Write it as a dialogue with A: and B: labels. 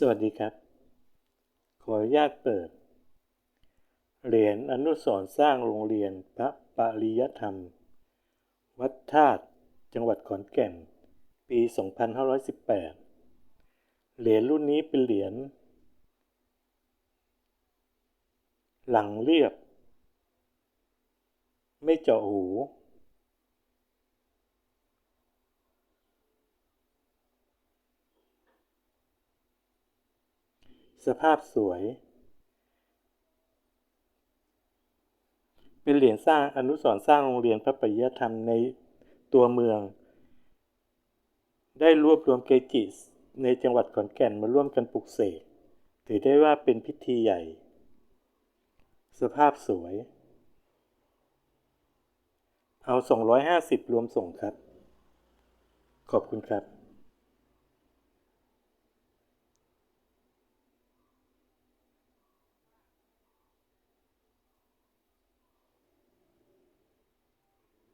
A: สวัสดีครับ ขออนุญาตเปิด เหรียญอนุสร์สร้างโรงเรียนพระปริยธรรม วัดธาตุจังหวัดขอนแก่น ปี 2518 เหรียญรุ่นนี้เป็นเหรียญหลังเรียบ ไม่เจาะหู สภาพสวย เป็นเหรียญสร้างอนุสรสร้างโรงเรียนพระปริยธรรมในตัวเมือง ได้รวบรวมเกจิในจังหวัดขอนแก่นมาร่วมกันปลุกเสกถือได้ว่าเป็นพิธีใหญ่ สภาพสวย เอา 250 รวมส่งครับ ขอบคุณครับ